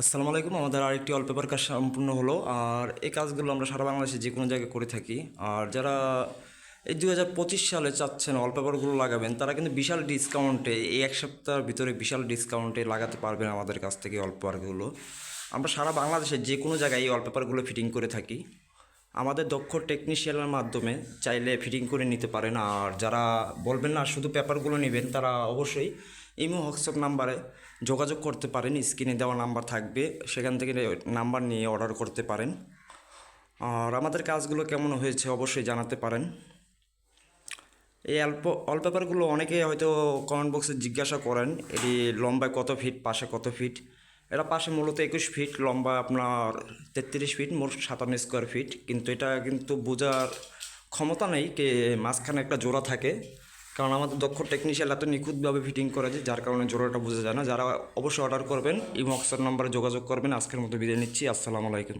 আসসালামু আলাইকুম। আমাদের আরেকটি অলপেপার কাজ সম্পূর্ণ হলো। আর এই কাজগুলো আমরা সারা বাংলাদেশে যে কোনো জায়গায় করে থাকি। আর যারা এই দু হাজার পঁচিশ সালে চাচ্ছেন অলপেপারগুলো লাগাবেন, তারা কিন্তু বিশাল ডিসকাউন্টে এই এক সপ্তাহের ভিতরে বিশাল ডিসকাউন্টে লাগাতে পারবেন আমাদের কাছ থেকে অল পেপারগুলো আমরা সারা বাংলাদেশে যে কোনো জায়গায় এই অল পেপারগুলো ফিটিং করে থাকি। আমাদের দক্ষ টেকনিশিয়ানের মাধ্যমে চাইলে ফিটিং করে নিতে পারেন। আর যারা বলবেন না, শুধু পেপারগুলো নেবেন, তারা অবশ্যই ইমো, হোয়াটসঅ্যাপ নাম্বারে যোগাযোগ করতে পারেন। স্ক্রিনে দেওয়া নাম্বার থাকবে, সেখান থেকে নাম্বার নিয়ে অর্ডার করতে পারেন। আর আমাদের কাজগুলো কেমন হয়েছে অবশ্যই জানাতে পারেন। এই অল্প অল পেপারগুলো হয়তো কমেন্ট বক্সে জিজ্ঞাসা করেন, এটি লম্বায় কত ফিট পাশে কত ফিট এটা পাশে মূলত একুশ ফিট লম্বা আপনার তেত্রিশ ফিট, মোট সাতান্ন স্কোয়ার ফিট। কিন্তু এটা কিন্তু বোঝার ক্ষমতা নেই কে মাঝখানে একটা জোড়া থাকে। কারণ আমাদের দক্ষ টেকনিশিয়ান এত নিখুঁতভাবে ফিটিং করা যায় যার কারণে জোড়াটা বোঝা যায় না। যারা অবশ্যই অর্ডার করবেন ইমক্সার নম্বরে যোগাযোগ করবেন। আজকের মতো বিদায় নিচ্ছি। আসসালামু আলাইকুম।